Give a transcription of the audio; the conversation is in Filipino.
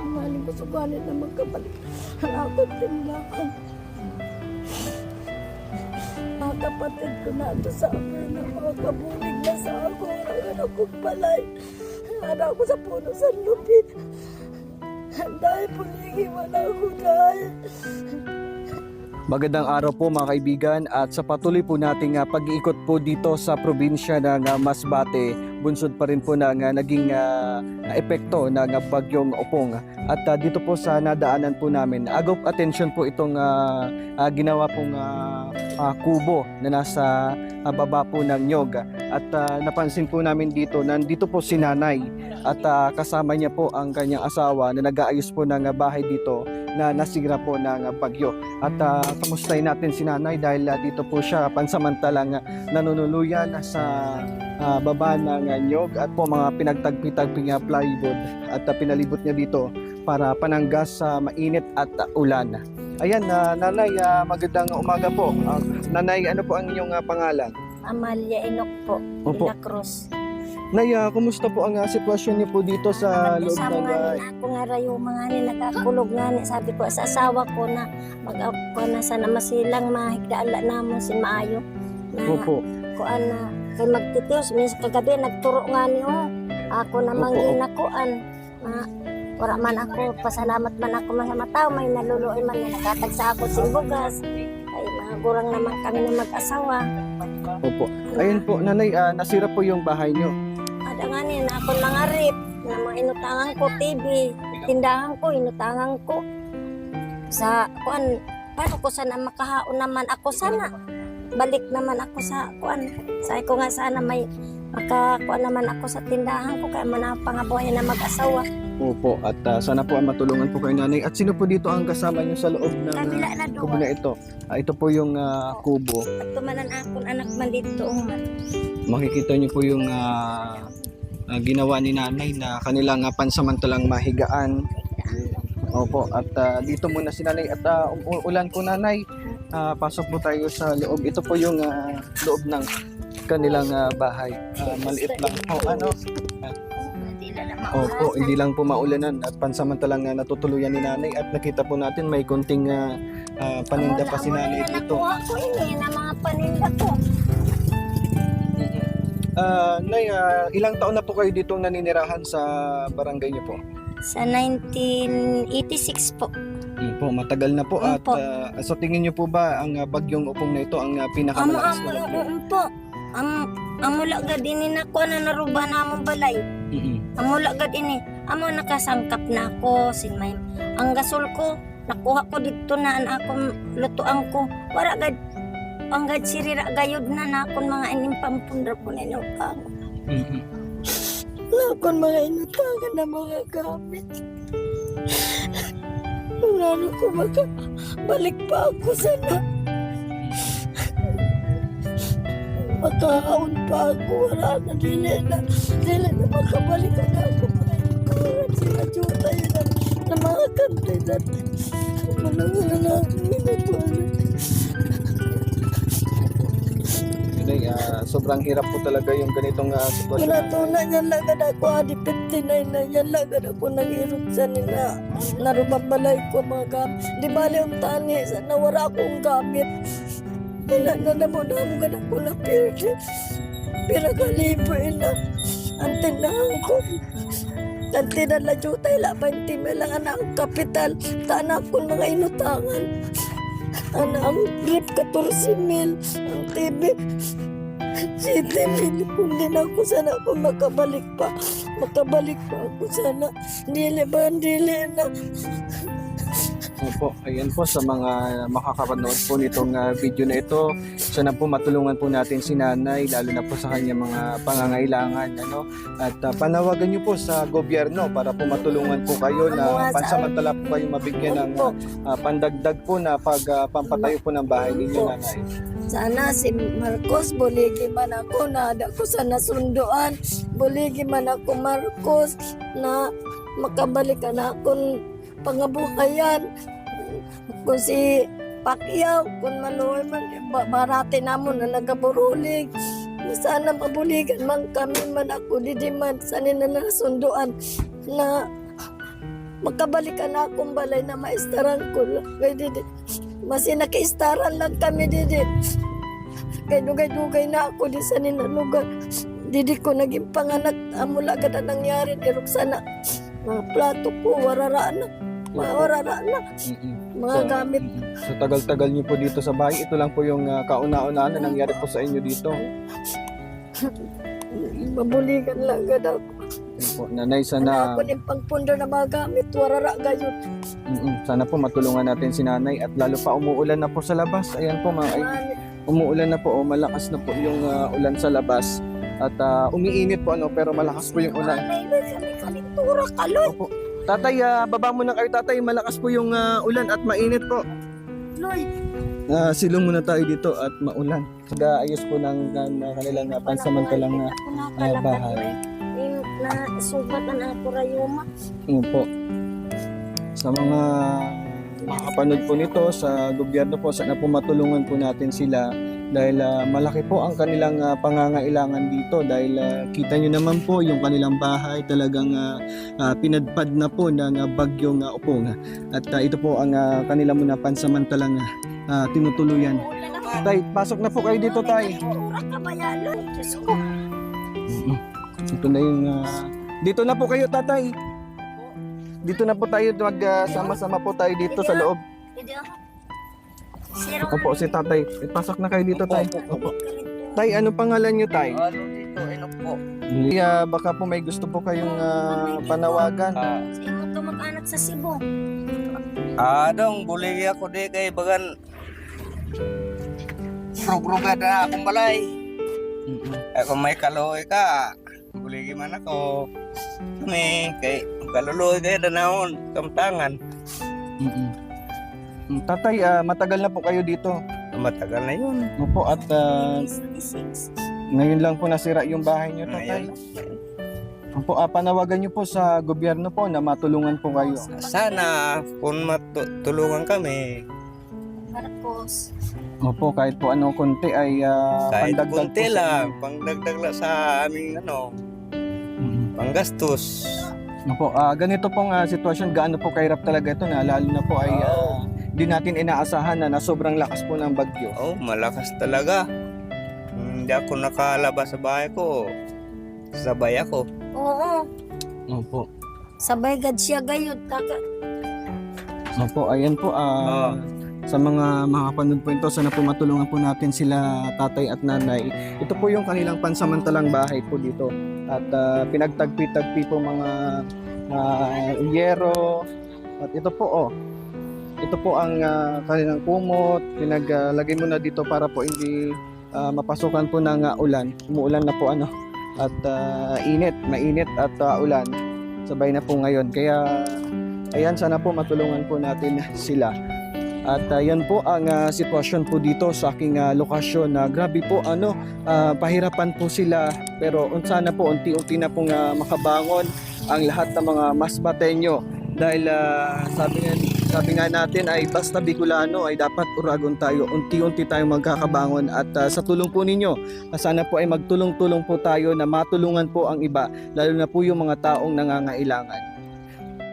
maling kusuganin na magkabalik. Ang akong tindahan. Mga kapatid ko na ito sa akin mga kabulig na sa ako. Ang akong balay. Ano ako sa puno sa lupi. Dahil puligi wala ako dahil. Magandang araw po mga kaibigan at sa patuloy po nating ah, pag-iikot po dito sa probinsya ng ah, Masbate, bunsod pa rin po ng ah, naging ah, epekto ng bagyong Opong. At ah, dito po sa nadaanan po namin, agop attention po itong ah, ah, ginawa pong ah, ah, kubo na nasa ah, baba po ng nyog. At ah, napansin po namin dito, nandito po si nanay at ah, kasama niya po ang kanyang asawa na nag-aayos po ng ah, bahay dito na nasira po ng bagyo. At uh, kamustahin natin si nanay dahil ah, dito po siya pansamantalang uh, nanunuluyan sa ah, baba ng ah, nyog at po mga pinagtagpi-tagping ah, plywood at ah, pinalibot niya dito para pananggas sa mainit at ah, ulan. Ayan, ah, nanay, ah, magandang umaga po. Ah, nanay, ano po ang inyong ah, pangalan? Amalia Inok po. Opo. Ila Cruz. Nay, ah, kumusta po ang ah, sitwasyon niyo po dito sa loob ng nga ni ako nga rayo mga ni nagakulog nga ni sabi ko sa asawa ko na mag ako na sana masilang mahigdala namon sin maayo na Opo. kuan na kay magtitios minsan kagabi nagturo nga ni oh ako namang Opo. ginakuan na wala man ako pasalamat man ako man sa mataw may naluluoy man na nakatag sa ako sin bugas ay mga gurang naman kami na mag-asawa Opo. Ayun po, nanay, ah, nasira po yung bahay niyo. Ada nga ni na ako mga rip na mga inutangan ko TV, tindahan ko inutangan ko sa kuan paano ko sana makahaon naman ako sana balik naman ako sa kuan sa ko nga sana may makakuan naman ako sa tindahan ko kaya man pangabuhay na mag-asawa Opo, at ah, sana po ang matulungan po kayo nanay. At sino po dito ang kasama niyo sa loob ng ah, kabila na kubo doon na ito? Ah, ito po yung ah, kubo. at tumanan akon anak man dito man Makikita niyo po yung ah, ah, ginawa ni nanay na kanilang ah, pansamantalang mahigaan. Opo, at ah, dito muna si nanay at ah, um- ulan po nanay. Ah, pasok po tayo sa loob. Ito po yung ah, loob ng kanilang ah, bahay. Ah, maliit lang po. Ano? na na Opo, hindi lang po maulanan at pansamantalang ah, natutuluyan ni nanay at nakita po natin may konting ah, ah, paninda pa si nanay dito. Nakuha ko ini na mga paninda ko. Ah, nay, ah, ilang taon na po kayo dito naninirahan sa barangay niyo po? Sa 1986 po. Mm po, matagal na po at Opo. ah, sa tingin niyo po ba ang ah, bagyong upong na ito ang ah, Amo pinakamalakas amo na bagyo? amo po. Am amula gad ini na ko na naruba na among balay. Mm-mm. Amula gad ini. Amo nakasangkap na ako sin may ang gasol ko nakuha ko dito na ang akong lutuan ko. Wala gad ang gad sirira gayod na na akong mga ining pampundra ko na inutang. Mm-mm. Wala akong mga inutangan na mga gamit. Wala na ko maka balik pa ako sana. Makahaon pa ako, wala na dili na. Dili na makabalik ang ako. Sila juta yun na, na mga kandidat. Wala na akong ah, sobrang hirap po talaga yung ganitong ah, sitwasyon. Na yan lagad ako, adi 59 na yan lagad ako nag-irot sa nila. Narumabalay ko mga gamit. Di bali ang tani, nawara akong gamit. Wala na na mo na mo ganang ko na pirde. Pinagalibo na. Ang tinahan ko. Ang tinala jutay, labang timel lang anak ang kapital. Tanak ko mga inutangan. Anak ang grip 14 mil. Ang TV. Mil. Kung din ako sana ako makabalik pa. Makabalik pa ako sana. Dili ba? Dili na. Opo, ayan po sa mga makakapanood po nitong ah, video na ito. Sana po matulungan po natin si nanay, lalo na po sa kanyang mga pangangailangan. Ano? At ah, panawagan niyo po sa gobyerno para po matulungan po kayo na pansamantala po kayo mabigyan ng ah, pandagdag po na pag ah, pampatayo po ng bahay ninyo nanay. Sana si Marcos, buligi man ako na ada ko sa nasunduan. Buligi man ako Marcos na makabalik ka na akong pangabuhayan. Kung si Pacquiao, kung maluhay man, ba- barate namon na nagaburulig. Sana mabuligan man kami man ako di man sa nila nasunduan na makabalik ka na akong balay na maistaran ko. Kay didi, mas nakaistaran lang kami didi. Kay dugay-dugay na ako di sa ninalugar. Didi ko naging panganak. Amula agad ang nangyari ni Roxana. Mga plato ko, warara na. Mga warara na. Mm-mm. Mga So, gamit. Sa tagal-tagal niyo po dito sa bahay, ito lang po yung uh, kauna-unaan na nangyari po sa inyo dito. Mabuligan lang agad ako. Po, nanay, Ano sana, ako ng pangpunda na mga gamit. Warara gayon. mm-mm, sana po matulungan natin si nanay at lalo pa umuulan na po sa labas. Ayan po mga ay, Ano, umuulan na po, oh, malakas na po yung uh, ulan sa labas. At uh, umiinit po ano, pero malakas po yung ulan. Nanay, may kalintura kaloy. Opo. Tatay, ah, baba muna kayo tatay, malakas po yung ah, ulan at mainit po. Loy. Uh, silong muna tayo dito at maulan. Saka ayos po ng, ng, ng kanilang uh, pansamantalang uh, ah, bahay. Na sugat na ako rayuma. Yun po. Sa mga makakapanood po nito sa gobyerno po, sana po matulungan po natin sila dahil ah, malaki po ang kanilang ah, pangangailangan dito dahil ah, kita nyo naman po yung kanilang bahay talagang ah, ah, pinadpad na po ng ah, bagyong uh, upong at ah, ito po ang ah, kanilang muna pansamantalang ah, tinutuluyan. Tay, pasok na po kayo dito tay. Ito na yung ah, dito na po kayo tatay. Dito na po tayo magsama-sama po tayo dito sa loob. Hindi ako. Zero Opo, si tatay. Ipasok na kayo dito, tay. Opo. Tay, ano pangalan niyo, tay? Ano dito, ino po. Yeah, baka po may gusto po kayong ah, panawagan. Ah, Sa imo ka mag-anak sa Cebu. ah, dong, buligi ako di kay bagan. Rug-rugad na akong balay. Ay, kung may kaloy ka, buligi man ako. Kami, kay kaluloy kay danahon, kamtangan. Mm-mm. Mm, Tatay, ah, matagal na po kayo dito. Matagal na yun. Opo, at ah, 26. ngayon lang po nasira yung bahay niyo, tatay. Ngayon. Opo, ah, panawagan niyo po sa gobyerno po na matulungan po kayo. Sana, kung matulungan kami, Marcos. Opo, kahit po ano konti ay ah, kahit pandagdag kunti po sa lang, pangdagdag lang sa aming ano, Mm-mm. panggastos. Opo, ah, ganito pong ah, sitwasyon, gaano po kahirap talaga ito na lalo na po ay ah, di natin inaasahan na, na sobrang lakas po ng bagyo. Oh, malakas talaga. Hindi ako nakalabas sa bahay ko. Sabay ako. Oo. Opo. Sabay gad siya gayud. Kaka. Opo, ayan po. ah, Sa mga makapanood po ito, sana po matulungan po natin sila tatay at nanay. Ito po yung kanilang pansamantalang bahay po dito. At ah, pinagtagpi-tagpi po mga uh, yero. At ito po, oh. Ito po ang ah, kanilang kumot. Pinaglagay mo na dito para po hindi ah, mapasukan po ng ah, ulan. Umuulan na po ano. At ah, init, mainit at ah, ulan. Sabay na po ngayon. Kaya ayan, sana po matulungan po natin sila. At uh, yan po ang ah, sitwasyon po dito sa aking ah, lokasyon na grabe po ano, ah, pahirapan po sila pero sana po unti-unti na pong ah, makabangon ang lahat ng mga masbatenyo dahil ah, sabi nga sabi nga natin ay basta Bicolano ay dapat uragon tayo. Unti-unti tayong magkakabangon at ah, sa tulong po ninyo ah, sana po ay magtulong-tulong po tayo na matulungan po ang iba lalo na po yung mga taong nangangailangan